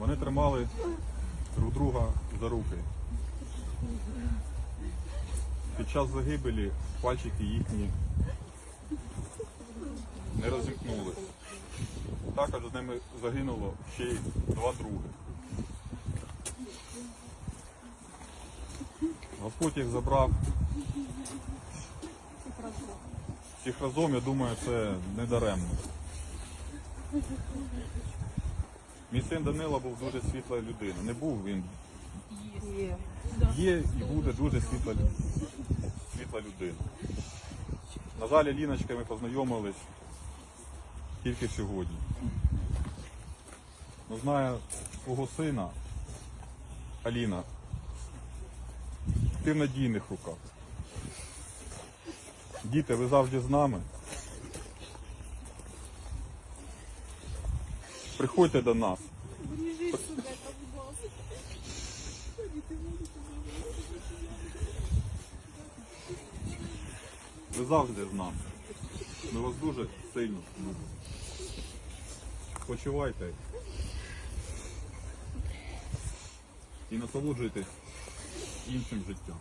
Вони тримали друг друга за руки. Під час загибелі пальчики їхні не розімкнули. Також з ними загинуло ще й два други. Господь їх забрав. Всіх разом, я думаю, це не даремно. Мій син Данила був дуже світла людина. Не був він. Є і буде дуже світла, світла людина. На жаль, Ліночка ми познайомились тільки сьогодні. Ну, знаю свого сина, Аліна, ти в надійних руках. Діти, ви завжди з нами. Приходьте до нас. Ви завжди з нами. Ми вас дуже сильно любимо. Почувайте і насолоджуйтесь іншим життям.